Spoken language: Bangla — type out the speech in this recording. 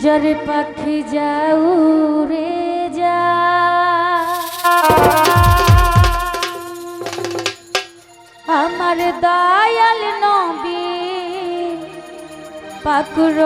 জরে পাখি যাও রে যা আমার দয়াল নবী পাকুর